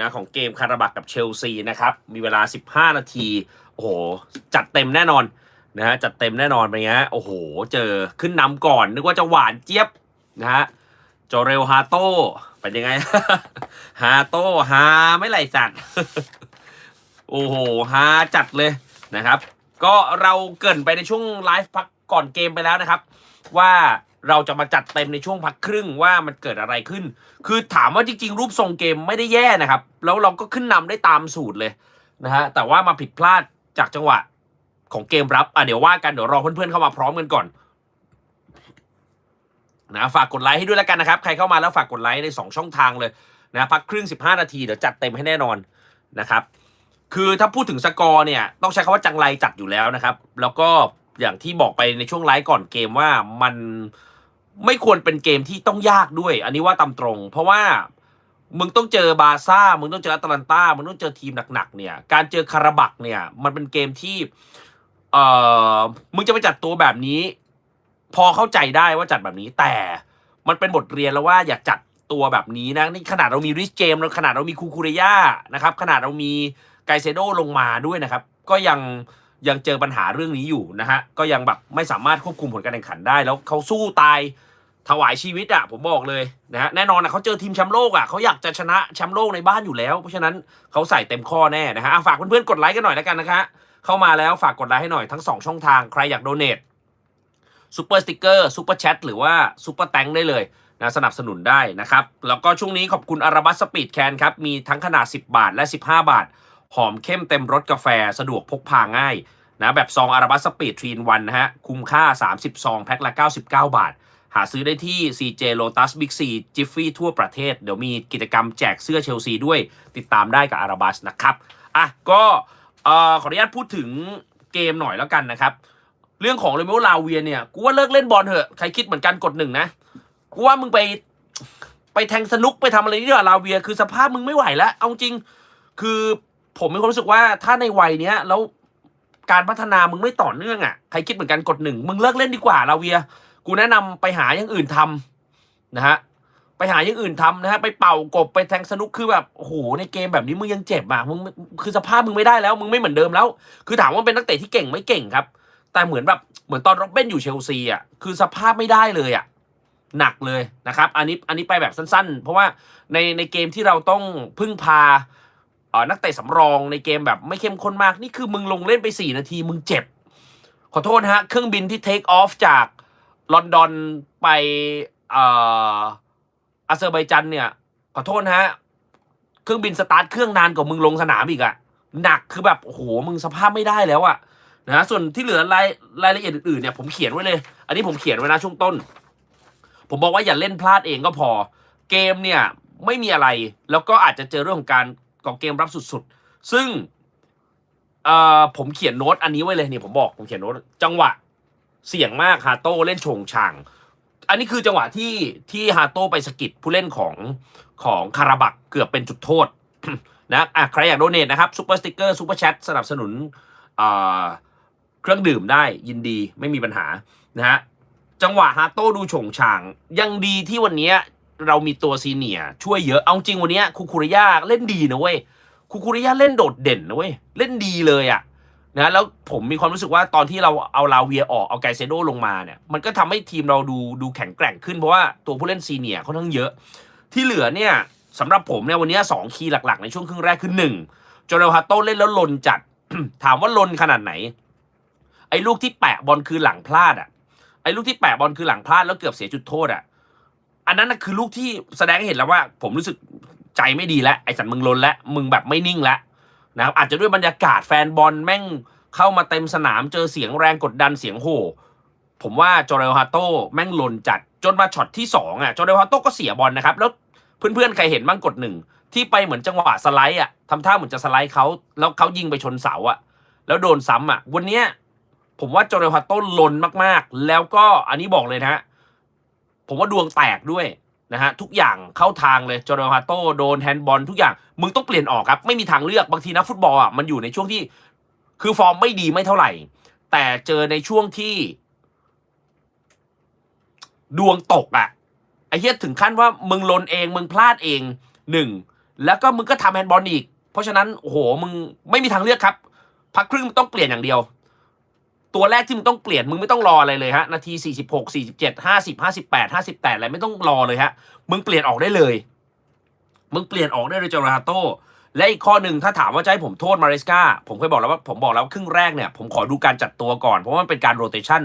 นะของเกมคาราบักกับเชลซีนะครับ มีเวลา 15 นาที โอ้โห จัดเต็มแน่นอนนะฮะจัดเต็มแน่นอนไปเงี้ยโอ้โห เจอขึ้นนำก่อน นึกว่าจะหวานเจี๊ยบนะฮะจอเรลฮาโต้เป็นยังไง ฮาโต้ฮาไม่ไหลสัตว์ โอ้โหฮาจัดเลยนะครับ ก็เราเกินไปในช่วงไลฟ์พักก่อนเกมไปแล้วนะครับ ว่า เราจะมาจัดเต็มในช่วงพักครึ่งว่ามันเกิดอะไรขึ้น คือถามว่าจริง ๆ รูปทรงเกมไม่ได้แย่นะครับ แล้วเราก็ขึ้นนำได้ตามสูตรเลยนะฮะ แต่ว่ามาผิดพลาดจากจังหวะของเกมรับ อะเดี๋ยวว่ากันเดี๋ยวรอเพื่อนๆเข้ามาพร้อมกันก่อนนะฝากกดไลค์ให้ด้วยแล้วกันนะครับ ใครเข้ามาแล้วฝากกดไลค์ในสองช่องทางเลยนะพักครึ่ง 15 นาทีเดี๋ยวจัดเต็มให้แน่นอนนะครับคือถ้าพูดถึงสกอร์เนี่ยต้องใช้คำว่าจังไรจัดอยู่แล้วนะครับ แล้วก็อย่างที่บอกไปในช่วงไลฟ์ก่อนเกมว่ามัน ไม่ควรเป็นเกมที่ต้องยากด้วย อันนี้ว่าตามตรง เพราะว่ามึงต้องเจอบาซ่า มึงต้องเจอแอตแลนตามึงต้องเจอทีมหนักๆเนี่ย การเจอคาราบักเนี่ย มันเป็นเกมที่ เอ่อ มึงจะไปจัดตัวแบบนี้ พอเข้าใจได้ว่าจัดแบบนี้ แต่มันเป็นบทเรียนแล้วว่าอย่าจัดตัวแบบนี้นะ นี่ขนาดเรามีริชเจมส์ขนาดเรามีคูคูเรย่านะครับ ขนาดเรามีไกเซโดลงมาด้วยนะครับ ก็ยังยังเจอปัญหาเรื่องนี้อยู่นะฮะ ก็ยังแบบไม่สามารถควบคุมผลการแข่งขันได้ แล้วเขาสู้ตาย ถวายชีวิตอะผมบอกเลยนะฮะแน่นอนนะเขาเจอทีมแชมป์โลกอะเขาอยากจะชนะแชมป์โลกในบ้านอยู่แล้ว เพราะฉะนั้นเขาใส่เต็มข้อแน่นะฮะฝากเพื่อนๆกดไลค์กันหน่อยแล้วกันนะคะเข้ามาแล้วฝากกดไลค์ให้หน่อยทั้ง 2 ช่องทางใครอยากโดเน a ซูเปอร์สติกเกอร์ซูเปอร์แชทหรือว่าซูเปอร์แตงได้เลยนะสนับสนุนได้นะครับ แล้วก็ช่วงนี้ขอบคุณอาราบัสสปีดแคนครับ มีทั้งขนาด 10 บาทและ 15 บาท หอมเข้มเต็มรสกาแฟสะดวกพกพาง่ายนะแบบซองอาราบัสสปีดทรีนวันนะฮะ คุ้มค่า 30 ซอง แพ็คละ 99 บาท หาซื้อได้ที่ CJ Lotus Big C Jiffy ทั่วประเทศ เดี๋ยวมีกิจกรรมแจกเสื้อเชลซีด้วย ติดตามได้กับอาราบัสนะครับ อะ ก็ขออนุญาตพูดถึงเกมหน่อยแล้วกันนะครับ เรื่องของเลเมลลาเวียเนี่ย กูว่าเลิกเล่นบอลเถอะ ใครคิดเหมือนกันกดหนึ่งนะ กูว่ามึงไปไปแทงสนุกไปทำอะไรนี่ดีกว่าลาเวีย คือสภาพมึงไม่ไหวแล้ว เอาจริง คือผมมีความรู้สึกว่าถ้าในวัยเนี้ยแล้วการพัฒนามึงไม่ต่อเนื่องอะ ใครคิดเหมือนกันกดหนึ่ง มึงเลิกเล่นดีกว่าลาเวีย กูแนะนำไปหาอย่างอื่นทำนะฮะไปหาอย่างอื่นทำนะฮะไปเป่ากบไปแทงสนุกคือแบบโอ้โหในเกมแบบนี้มึงยังเจ็บอะมึงคือสภาพมึงไม่ได้แล้ว มึงไม่เหมือนเดิมแล้ว คือถามว่าเป็นนักเตะที่เก่งไม่เก่งครับ แต่เหมือนแบบเหมือนตอนร็อบเบนอยู่เชลซีอะคือสภาพไม่ได้เลยอะหนักเลยนะครับ อันนี้อันนี้ไปแบบสั้นๆ เพราะว่าในในเกมที่เราต้องพึ่งพาเอ่อนักเตะสำรองในเกมแบบไม่เข้มข้นมากนี่คือมึงลงเล่นไป 4 นาทีมึงเจ็บ ขอโทษฮะเครื่องบินที่เทคออฟจาก ลอนดอนไปอ่ออาเซอร์ไบจันเนี่ย ขอโทษนะฮะ เครื่องบินสตาร์ทเครื่องนานกว่ามึงลงสนามอีกอะหนักคือแบบ โอ้โห มึงสภาพไม่ได้แล้วอะนะส่วนที่เหลือรายรายละเอียดอื่นๆเนี่ยผมเขียนไว้เลย อันนี้ผมเขียนไว้นะช่วงต้น ผมบอกว่าอย่าเล่นพลาดเองก็พอ เกมเนี่ยไม่มีอะไร แล้วก็อาจจะเจอเรื่องของการก่อเกมรับสุดๆ ซึ่งเอ่อผมเขียนโน้ตอันนี้ไว้เลยนี่ผมบอกผมเขียนโน้ตจังหวะ เสี่ยงมากฮาโต้เล่นโฉงช่างอันนี้คือจังหวะที่ที่ฮาโต้ไปสกิดผู้เล่นของของคาราบักเกือบเป็นจุดโทษนะอะใครอยากโดเนทนะครับซูเปอร์สติกเกอร์ซูเปอร์แชทสนับสนุนเครื่องดื่มได้ยินดีไม่มีปัญหานะฮะจังหวะฮาโต้ดูโฉงช่าง ยังดีที่วันนี้เรามีตัวซีเนียช่วยเยอะเอาจริงวันนี้คูคูริยาเล่นดีนะเว้ยคูคูริยาเล่นโดดเด่นนะเว้ยเล่นดีเลยอะ นะแล้วผมมีความรู้สึกว่าตอนที่เราเอาลาเวียออกเอาไกเซโดลงมาเนี่ยมันก็ทำให้ทีมเราดูดูแข็งแกร่งขึ้นเพราะว่าตัวผู้เล่นซีเนียร์ค่อนข้งเยอะ ที่เหลือเนี่ยสำหรับผมเนี่ยวันนี้สองคีย์หลักๆ ในช่วงครึ่งแรกคือหนึ่งโจเรลฮาโต้เล่นแล้วลนจัด ถามว่าลนขนาดไหน ไอ้ลูกที่แปะบอลคือหลังพลาดอะไอ้ลูกที่แปะบอลคือหลังพลาดแล้วเกือบเสียจุดโทษอะอันนั้นนะคือลูกที่แสดงให้เห็นแล้วว่า ผมรู้สึกใจไม่ดีแล้วไอ้สันมึงลนแล้วมึงแบบไม่นิ่งแล้ว นะครับอาจจะด้วยบรรยากาศแฟนบอลแม่งเข้ามาเต็มสนามเจอเสียงแรงกดดันเสียงโห่ผมว่าจอร์เรลฮาโต้แม่งหล่นจัดจนมาช็อตที่สองอะจอร์เรลฮาโต้ก็เสียบอลนะครับ แล้วเพื่อนๆ ใครเห็นบ้างกดหนึ่งที่ไปเหมือนจังหวะสไลด์อะทำท่าเหมือนจะสไลด์เขาแล้วเขายิงไปชนเสาอะ แล้วโดนซ้ำอะ วันเนี้ยผมว่าโจเรลฮาโต้หล่นมากๆ แล้วก็อันนี้บอกเลยนะฮะผมว่าดวงแตกด้วย นะฮะทุกอย่างเข้าทางเลยจเรลฮาโต้โดนแฮนด์บอลทุกอย่าง มึงต้องเปลี่ยนออกครับ ไม่มีทางเลือกบางทีนักฟุตบอลอะมันอยู่ในช่วงที่ คือฟอร์มไม่ดีไม่เท่าไหร่ แต่เจอในช่วงที่ ดวงตกอะไอ้เหี้ยถึงขั้นว่ามึงลนเองมึงพลาดเองหนึ่งแล้วก็มึงก็ทำแฮนด์บอลอีก เพราะฉะนั้นโอ้โหมึงไม่มีทางเลือกครับพักครึ่งต้องเปลี่ยนอย่างเดียว ตัวแรกที่มึงต้องเปลี่ยนมึงไม่ต้องรออะไรเลยฮะ นาที 46 47 50 58 58 อะไรไม่ต้องรอเลยฮะ มึงเปลี่ยนออกได้เลย มึงเปลี่ยนออกได้เลยจอร์ราโต และอีกข้อหนึ่งถ้าถามว่าจะให้ผมโทษมาริสกาผมเคยบอกแล้วว่าผมบอกแล้วครึ่งแรกเนี่ย ผมขอดูการจัดตัวก่อน เพราะมันเป็นการโรเตชัน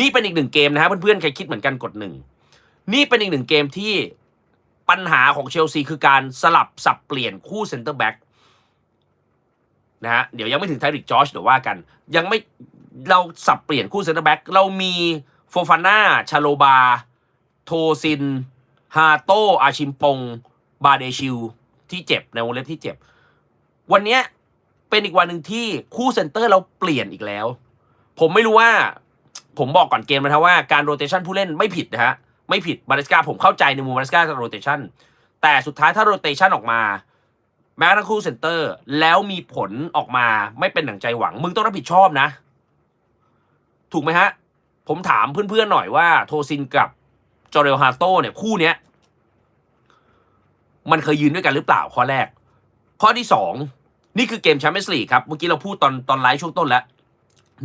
นี่เป็นอีกหนึ่งเกมนะฮะเพื่อนๆใครคิดเหมือนกันกดหนึ่งนี่เป็นอีกหนึ่งเกมที่ปัญหาของเชลซีคือการสลับสับเปลี่ยนคู่เซนเตอร์แบ็กนะฮะเดี๋ยวยังไม่ถึงไทริกจอชเดี๋ยวว่ากัน ยังไม่ เราสับเปลี่ยนคู่เซนเตอร์แบ็กเรามีโฟฟาน่าชาโลบา โทซิน ฮาโต อาชิมปง บาเดชิล ที่เจ็บในวงเล็บที่เจ็บ วันนี้เป็นอีกวันหนึ่งที่คู่เซนเตอร์เราเปลี่ยนอีกแล้ว ผมไม่รู้ว่าผมบอกก่อนเกมนะครับว่าการโรเตชันผู้เล่นไม่ผิดนะฮะ ไม่ผิดบาริสกาผมเข้าใจในมุมบาริสกากับโรเตชันแต่สุดท้ายถ้าโรเตชันออกมา แม้กระทั่งคู่เซนเตอร์แล้วมีผลออกมาไม่เป็นหนังใจหวัง มึงต้องรับผิดชอบนะ ถูกไหมฮะ ผมถามเพื่อนๆหน่อยว่า โทซินกับจอร์เรลฮาโตเนี่ยคู่เนี้ย มันเคยยืนด้วยกันหรือเปล่าข้อแรก ข้อที่สองนี่คือเกมแชมเปี้ยนส์ลีกครับ เมื่อกี้เราพูดตอนตอนไลฟ์ช่วงต้นแล้ว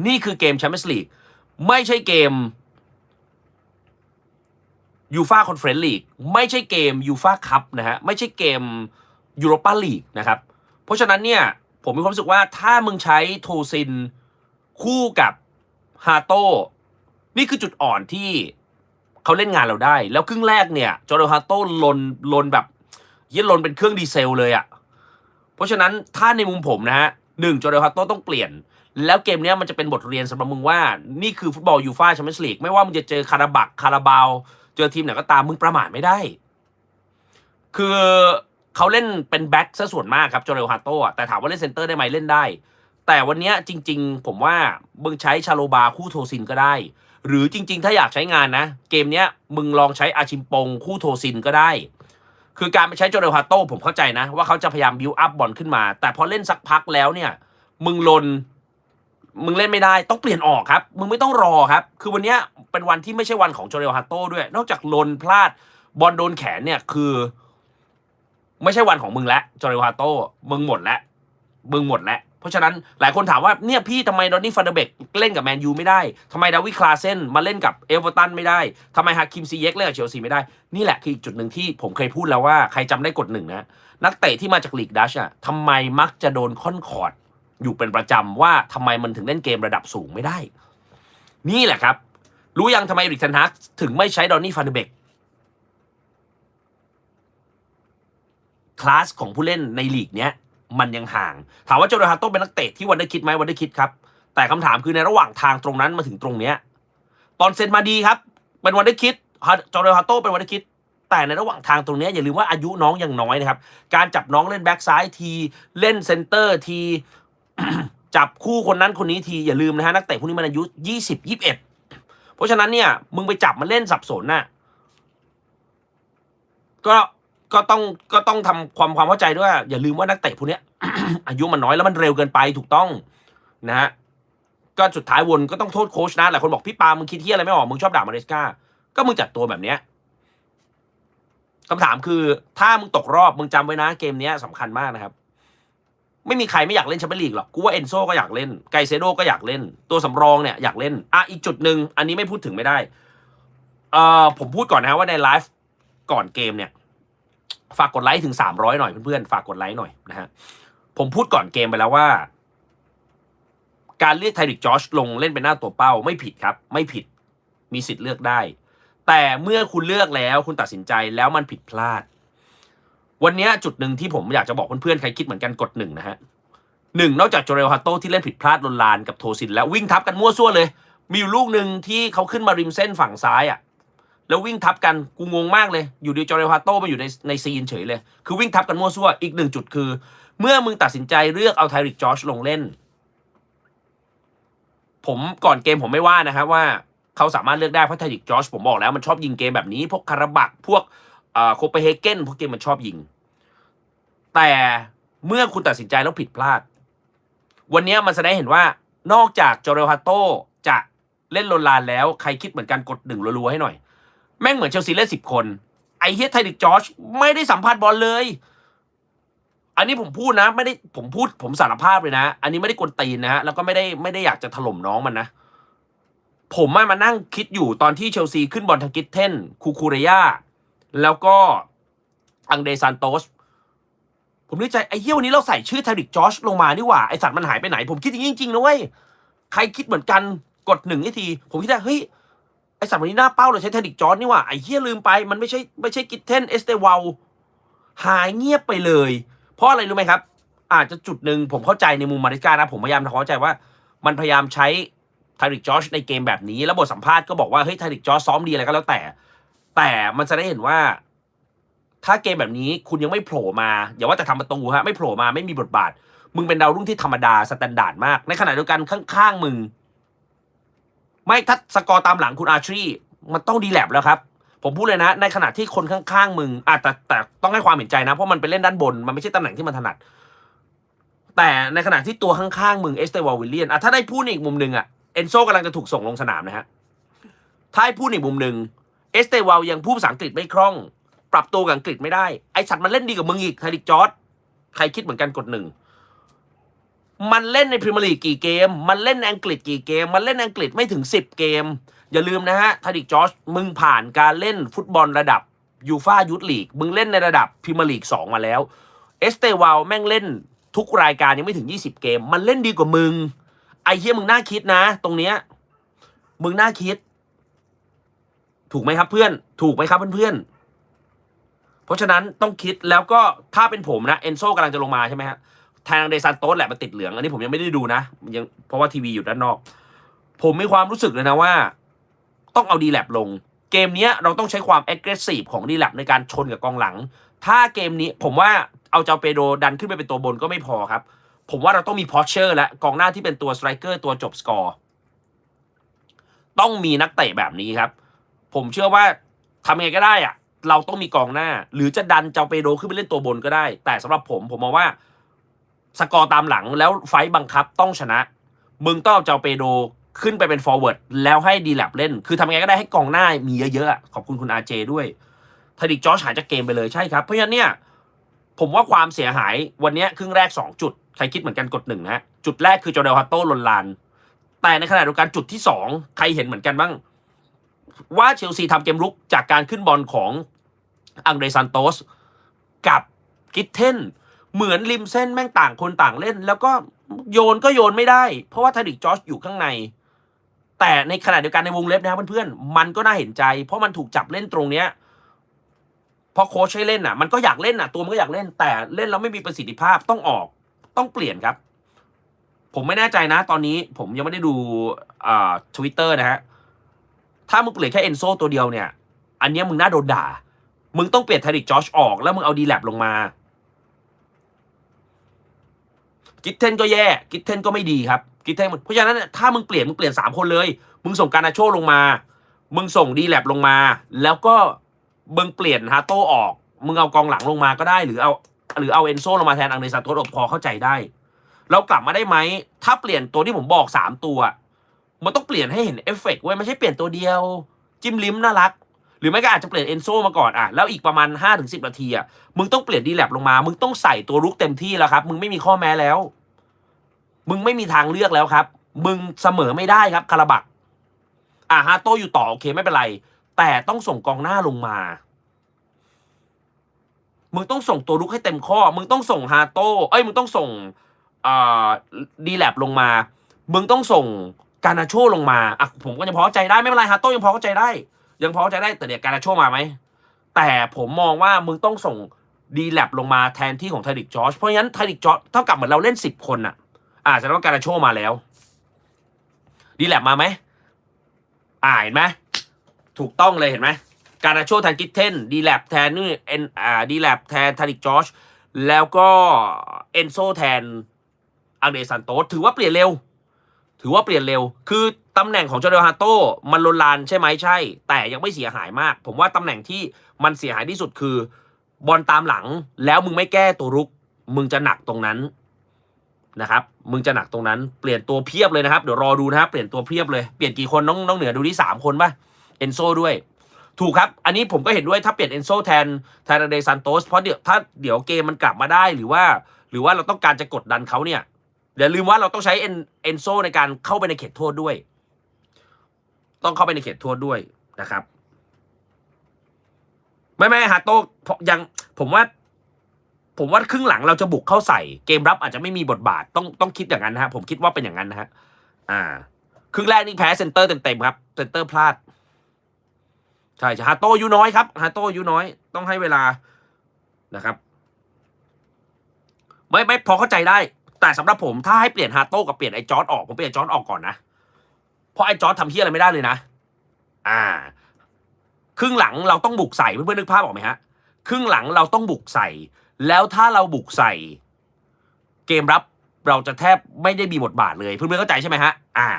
นี่คือเกมแชมเปี้ยนส์ลีกไม่ใช่เกมยูฟาคอนเฟรนซ์ลีกไม่ใช่เกมยูฟาคัพนะฮะ ไม่ใช่เกมยูโรปาลีกนะครับ เพราะฉะนั้นเนี่ย ผมมีความรู้สึกว่าถ้ามึงใช้โทซินคู่กับ ฮาโต้นี่คือจุดอ่อนที่เขาเล่นงานเราได้ แล้วครึ่งแรกเนี่ยจอร์โดฮาโต้ลนลนแบบยี่ลนเป็นเครื่องดีเซลเลยอะ่ะ เพราะฉะนั้นถ้าในมุมผมนะฮะหนึ่งจอร์โดฮาโต้ต้องเปลี่ยน แล้วเกมเนี้ยมันจะเป็นบทเรียนสำหรับมึงว่า นี่คือฟุตบอลยูฟ่าแชมเปี้ยนส์ลีกไม่ว่ามึงจะเจอคาราบักคาราบาว เจอทีมไหนก็ตามมึงประมาทไม่ได้ คือเขาเล่นเป็นแบ็กซะส่วนมากครับจอร์โดฮาโตอะแต่ถามว่าเล่นเซนเตอร์ได้ไหมเล่นได้ แต่วันนี้จริง ๆ ผมว่ามึงใช้ชาโลบาคู่โทซินก็ได้ หรือจริง ๆ ถ้าอยากใช้งานนะ เกมเนี้ยมึงลองใช้อาชิมปงคู่โทซินก็ได้ คือการไปใช้โจเรลฮาโต้ผมเข้าใจนะ ว่าเขาจะพยายามบิวอัพบอลขึ้นมา แต่พอเล่นสักพักแล้วเนี่ย มึงลน มึงเล่นไม่ได้ต้องเปลี่ยนออกครับ มึงไม่ต้องรอครับ คือวันนี้เป็นวันที่ไม่ใช่วันของโจเรลฮาโต้ด้วย นอกจากลนพลาดบอลโดนแขนเนี่ยคือ ไม่ใช่วันของมึงแล้วโจเรลฮาโต้มึงหมดแล้วมึงหมดแล้ว ราะฉะนั้นหลายคนถามว่าเนี่ยพี่ทำไมดอนนี่ฟันเดเบกเล่นกับแมนยูไม่ได้ทำไมดาวิคลาเซนมาเล่นกับเอเวอร์ตันไม่ได้ทำไมฮาคิมซีเย็กเล่นกับเชลซีไม่ได้ นี่แหละคืออีกจุดหนึ่งที่ผมเคยพูดแล้วว่าใครจำได้กดหนึ่งนะนักเตะที่มาจากลีกดัชอะทำไมมักจะโดนค่อนคอร์ดอยู่เป็นประจำว่าทำไมมันถึงเล่นเกมระดับสูงไม่ได้ นี่แหละครับ รู้ยังทำไมริกเทนฮักถึงไม่ใช้ดอนนี่ฟันเดเบกคลาสของผู้เล่นในลีกเนี้ย มันยังห่าง ถามว่าโจโรฮาโต้เป็นนักเตะที่วันได้คิดไหมวันได้คิดครับ แต่คำถามคือในระหว่างทางตรงนั้นมาถึงตรงเนี้ยตอนเซ็นมาดีครับ เป็นวันได้คิดจอร์เรฮาโต้เป็นวันได้คิด แต่ในระหว่างทางตรงนี้อย่าลืมว่าอายุน้องยังน้อยนะครับ การจับน้องเล่นแบ็กซ้ายทีเล่นเซนเตอร์ทีจับคู่คนนั้นคนนี้ทีอย่าลืมนะฮะนักเตะพวกนี้มันอายุยี่สิบยี่สิบเอ็ดเพราะฉะนั้นเนี่ยมึงไปจับมันเล่นสับสนน่ะก็ ก็ต้องก็ต้องทำความความเข้าใจด้วย อย่าลืมว่านักเตะพวกนี้ยอายุมันน้อยแล้วมันเร็วเกินไปถูกต้องนะฮะก็สุดท้ายวนก็ต้องโทษโค้ชนะหลายคนบอกพี่ปามึงคิดที่อะไรไม่ออกมึงชอบด่ามาเรสกาก็มึงจัดตัวแบบเนี้ยคำถามคือถ้ามึงตกรอบมึงจำไว้นะเกมเนี้ยสำคัญมากนะครับ ไม่มีใครไม่อยากเล่นแชมเปี้ยนลีกหรอกกูว่าเอนโซก็อยากเล่นไกเซโดก็อยากเล่น ตัวสำรองเนี่ยอยากเล่นอะอีกจุดหนึ่งอันนี้ไม่พูดถึงไม่ได้เอ่อผมพูดก่อนนะว่าในไลฟ์ก่อนเกมเนี่ย ฝากกดไลค์ถึงสามร้อยหน่อยเพื่อนๆ ฝากกดไลค์หน่อยนะฮะ ผมพูดก่อนเกมไปแล้วว่า การเลือกไทริกจอชลงเล่นเป็นหน้าตัวเป้าไม่ผิดครับ ไม่ผิดมีสิทธิ์เลือกได้ แต่เมื่อคุณเลือกแล้วคุณตัดสินใจแล้วมันผิดพลาด วันนี้จุดหนึ่งที่ผมอยากจะบอกเพื่อนๆ ใครคิดเหมือนกันกดหนึ่งนะฮะหนึ่งนอกจากโจเรลฮาโต้ที่เล่นผิดพลาดลนลานกับโทซินแล้ววิ่งทับกันมั่วซั่วเลย มีอยู่ลูกหนึ่งที่เขาขึ้นมาริมเส้นฝั่งซ้ายอะ แล้ววิ่งทับกันกูงงมากเลย อยู่ดีจอร์เรฮาโต้มาอยู่ในในซีนเฉยเลย คือวิ่งทับกันมั่วซั่วอีกหนึ่งจุดคือ เมื่อมึงตัดสินใจเลือกเอาไทริกจอชลงเล่น ผมก่อนเกมผมไม่ว่านะครับว่าเขาสามารถเลือกได้เพราะไทริกจอชผมบอกแล้วมันชอบยิงเกมแบบนี้ พวกคาราบักพวกโคเปนเฮเกนพวกเกมมันชอบยิง แต่เมื่อคุณตัดสินใจแล้วผิดพลาด วันนี้มันแสดงเห็นว่านอกจากจอร์เรฮาโต้จะเล่นโลนลานแล้วใครคิดเหมือนกันกดหนึ่งรัวๆให้หน่อย แม่งเหมือนเชลซีเล่นสิบคน ไอเฮียไทริกจอร์จไม่ได้สัมผัสบอลเลย อันนี้ผมพูดนะ ไม่ได้ผมพูดผมสารภาพเลยนะ อันนี้ไม่ได้กวนตีนนะฮะแล้วก็ไม่ได้ไม่ได้อยากจะถล่มน้องมันนะ ผมมามานั่งคิดอยู่ตอนที่เชลซีขึ้นบอลทางกิทเทนคูคูเรยาแล้วก็อังเดซานโตสผมนึกใจไอ้เหี้ยวันนี้เราใส่ชื่อไทริกจอชลงมานี่หว่า ไอสัตว์มันหายไปไหน ผมคิดอย่างนี้จริงๆนะเว้ย ใครคิดเหมือนกันกดหนึ่งที ผมคิดว่าเฮ้ย ไอสัตว์วันนี้หน้าเป้าเราใช้เทาริกจอชนี่ว่าไอเหี้ยลืมไปมันไม่ใช่ไม่ใช่กิทเทนเอสเตวาลหายเงียบไปเลย เพราะอะไรรู้ไหมครับ อาจจะจุดหนึ่งผมเข้าใจในมุมมาริสกานะผมพยายามทำความเข้าใจว่า มันพยายามใช้ทาริกจอร์ชในเกมแบบนี้ แล้วบทสัมภาษณ์ก็บอกว่าเฮ้ยทาริกจอชซ้อมดีอะไรก็แล้วแต่ แต่มันจะได้เห็นว่า ถ้าเกมแบบนี้คุณยังไม่โผล่มาอย่าว่าแต่ทำประตูฮะไม่โผล่มาไม่มีบทบาท มึงเป็นดาวรุ่งที่ธรรมดาสแตนดาร์ดมาก ในขณะเดียวกันข้างๆมึง ไม่ถ้าสกอร์ตามหลังคุณอาร์ชรีมันต้องดีแลบแล้วครับ ผมพูดเลยนะ ในขณะที่คนข้างๆมึงอาจแต่แต่ต้องให้ความเห็นใจนะ เพราะมันไปเล่นด้านบน มันไม่ใช่ตำแหน่งที่มันถนัด แต่ในขณะที่ตัวข้างๆมึงเอสเตวาวิลเลียนอะถ้าได้พูดในอีกมุมหนึ่งอะเอนโซกำลังจะถูกส่งลงสนามนะฮะถ้าให้พูดในอีกมุมหนึ่งเอสเตวาลยังพูดภาษาอังกฤษไม่คล่อง ปรับตัวกับอังกฤษไม่ได้ไอสัตว์มันเล่นดีกว่ามึงอีกไทริกจอร์ดใครคิดเหมือนกันกดหนึ่ง มันเล่นในพรีเมียร์ลีกกี่เกม มันเล่นในอังกฤษกี่เกม มันเล่นในอังกฤษไม่ถึงสิบเกม อย่าลืมนะฮะไทริกจอร์มึงผ่านการเล่นฟุตบอลระดับยูฟายุทธลีก มึงเล่นในระดับพรีเมียร์ลีกสองมาแล้ว เอสเตวาลแม่งเล่นทุกรายการยังไม่ถึง 20 เกม มันเล่นดีกว่ามึง ไอ้เฮียมึงน่าคิดนะ ตรงเนี้ย มึงน่าคิด ถูกไหมครับเพื่อน ถูกไหมครับเพื่อนๆเพราะฉะนั้นต้องคิดแล้วก็ถ้าเป็นผมนะเอนโซกำลังจะลงมาใช่ไหมฮะ ทางเดซันโตสแหละมันติดเหลือง อันนี้ผมยังไม่ได้ดูนะยังเพราะว่าทีวีอยู่ด้านนอก ผมมีความรู้สึกเลยนะว่า ต้องเอาดีแลบลง เกมนี้เราต้องใช้ความ aggressive ของดีแลบในการชนกับกองหลัง ถ้าเกมนี้ผมว่าเอาเจ้าเปโดดันขึ้นไปเป็นตัวบนก็ไม่พอครับ ผมว่าเราต้องมีพอเชอร์และกองหน้าที่เป็นตัวสไตรเกอร์ตัวจบสกอร์ต้องมีนักเตะแบบนี้ครับ ผมเชื่อว่าทำยังไงก็ได้อะเราต้องมีกองหน้า หรือจะดันเจ้าเปโดขึ้นไปเล่นตัวบนก็ได้ แต่สำหรับผมผมมองว่า สกอร์ตามหลังแล้วไฟบังคับต้องชนะ มึงต้องเอาเจ้าเปโดขึ้นไปเป็นฟอร์เวิร์ดแล้วให้ดีแลบเล่น คือทำไงก็ได้ให้กองหน้ามีเยอะๆ ขอบคุณคุณอาเจด้วยทดิกจอร์จหายจากเกมไปเลยใช่ครับ เพราะฉะนั้นเนี่ยผมว่าความเสียหายวันนี้ครึ่งแรก 2 จุด ใครคิดเหมือนกันกดหนึ่งนะจุดแรกคือจอร์เดลฮัตโต้ลนลาน แต่ในขณะเดียวกันจุดที่ 2 ใครเห็นเหมือนกันบ้าง ว่าเชลซีทำเกมรุกจากการขึ้นบอลของอังเดรซันโตสกับกิทเทน เหมือนริมเส้นแม่งต่างคนต่างเล่น แล้วก็โยนก็โยนไม่ได้ เพราะว่าทาริกจอร์จอยู่ข้างใน แต่ในขณะเดียวกันในวงเล็บนะครับเพื่อนๆมันก็น่าเห็นใจ เพราะมันถูกจับเล่นตรงเนี้ยพอโค้ชให้เล่นอะ มันก็อยากเล่นอะตัวมันก็อยากเล่น แต่เล่นแล้วไม่มีประสิทธิภาพต้องออก ต้องเปลี่ยนครับ ผมไม่แน่ใจนะ ตอนนี้ผมยังไม่ได้ดูอ่าทวิตเตอร์นะฮะถ้ามึงเปลี่ยนแค่เอนโซตัวเดียวเนี่ย อันเนี้ยมึงน่าโดนด่า มึงต้องเปลี่ยนทาริกจอชออกแล้วมึงเอาดีแลบลงมา กิทเทนก็แย่ กิทเทนก็ไม่ดีครับ กิทเทนเพราะฉะนั้นถ้ามึงเปลี่ยนมึงเปลี่ยนสามคนเลย มึงส่งการนาโชลงมา มึงส่งดีแลบลงมา แล้วก็มึงเปลี่ยนฮาโต้ออก มึงเอากองหลังลงมาก็ได้หรือเอา หรือเอาเอนโซลงมาแทนอังเดซาโตสอพอเข้าใจได้ เรากลับมาได้ไหม ถ้าเปลี่ยนตัวที่ผมบอกสามตัวมันต้องเปลี่ยนให้เห็นเอฟเฟกต์เว้ยไม่ใช่เปลี่ยนตัวเดียว จิ้มลิ้มน่ารัก หรือไม่ก็อาจจะเปลี่ยนเอนโซมาก่อนอะแล้วอีกประมาณ5้าถึงสินาทีอะมึงต้องเปลี่ยนดีแลบลงมา มึงต้องใส่ตัวรุกเต็มที่แล้วครับ มึงไม่มีข้อแม้แล้ว มึงไม่มีทางเลือกแล้วครับ มึงเสมอไม่ได้ครับคาราบักอะฮาโตอยู่ต่อโอเคไม่เป็นไร แต่ต้องส่งกองหน้าลงมา มึงต้องส่งตัวรุกให้เต็มข้อ มึงต้องส่งฮาโตเอ้ยมึงต้องส่งอ่าดีแลบลงมา มึงต้องส่งการนาโชลงมาอะผมก็ยังพอใจได้ไม่เป็นไรฮาโต้ยังพอใจได้ ยังพอใจได้แต่เดี๋ยวการนาโชมาไหมแต่ผมมองว่ามึงต้องส่งดีแลบลงมาแทนที่ของไทดิกจอร์จเพราะงั้นไทดิกจอร์จเท่ากับเหมือนเราเล่นสิบคนอะ อ่าแสดงว่าการาโชมาแล้ว ดีแลบมาไหมอ่าเห็นไหมถูกต้องเลยเห็นไหมการาโชแทนกิทเทนดีแลบแทนนี่เอ็นอ่าดีแลบแทนไทดิกจอร์จแล้วก็เอนโซแทนอังเดซันโตสถือว่าเปลี่ยนเร็ว ถือว่าเปลี่ยนเร็ว คือตำแหน่งของจอร์เดลฮาโต้มันลนลานใช่ไหมใช่ แต่ยังไม่เสียหายมาก ผมว่าตำแหน่งที่มันเสียหายที่สุดคือบอลตามหลังแล้วมึงไม่แก้ตัวรุก มึงจะหนักตรงนั้น นะครับมึงจะหนักตรงนั้นเปลี่ยนตัวเพียบเลยนะครับเดี๋ยวรอดูนะครับเปลี่ยนตัวเพียบเลยเปลี่ยนกี่คนน้องน้องเหนือดูที่สามคนป่ะเอนโซด้วย ถูกครับ อันนี้ผมก็เห็นด้วยถ้าเปลี่ยนเอนโซแทนแทนเดซันโตสเพราะเดี๋ยวถ้าเดี๋ยวเกมมันกลับมาได้หรือว่า หรือว่าเราต้องการจะกดดันเขาเนี่ยอย่าลืมว่าเราต้องใช้เอนเอนโซในการเข้าไปในเขตโทษด้วย ต้องเข้าไปในเขตโทษด้วยนะครับ ไม่ไม่ฮาโต้ยังผมว่า ผมว่าครึ่งหลังเราจะบุกเข้าใส่ เกมรับอาจจะไม่มีบทบาทต้องต้องคิดอย่างนั้นนะฮะผมคิดว่าเป็นอย่างนั้นนะฮะอ่า ครึ่งแรกนี่แพ้เซนเตอร์เต็มๆครับเซนเตอร์พลาดใช่ฮาโต้ยุน้อยครับฮาโต้ยุน้อยต้องให้เวลานะครับ ไม่ไม่พอเข้าใจได้ แต่สำหรับผมถ้าให้เปลี่ยนฮาโต้กับเปลี่ยนไอจอร์ดออกผมเปลี่ยนจอร์ดออกก่อนนะเพราะไอจอร์ดทำเฮียอะไรไม่ได้เลยนะ อ่า ครึ่งหลังเราต้องบุกใส่เพื่อนๆนึกภาพออกไหมฮะ ครึ่งหลังเราต้องบุกใส่ แล้วถ้าเราบุกใส่ เกมรับเราจะแทบไม่ได้มีบทบาทเลยเพื่อนๆเข้าใจใช่ไหมฮะอ่า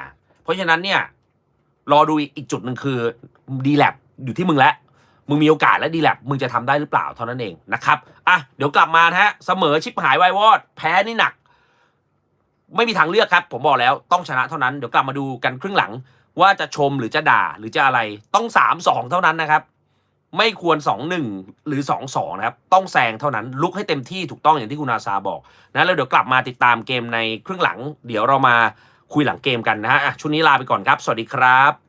เพราะฉะนั้นเนี่ย รอดูอีกจุดหนึ่งคือดีแลบอยู่ที่มึงแล้วมึงมีโอกาสและดีแลบมึงจะทำได้หรือเปล่าเท่านั้นเองนะครับอะเดี๋ยวกลับมาฮะเสมอชิบหายวายวอด แพ้นี่หนัก ไม่มีทางเลือกครับ ผมบอกแล้วต้องชนะเท่านั้นเดี๋ยวกลับมาดูกันครึ่งหลัง ว่าจะชมหรือจะด่าหรือจะอะไรต้องสามสองเท่านั้นนะครับ ไม่ควรสองหนึ่งหรือสองสองนะครับ ต้องแซงเท่านั้นลุกให้เต็มที่ถูกต้องอย่างที่คุณอาซาบอกนะแล้วเดี๋ยวกลับมาติดตามเกมในครึ่งหลัง เดี๋ยวเรามาคุยหลังเกมกันนะฮะชุดนี้ลาไปก่อนครับ สวัสดีครับ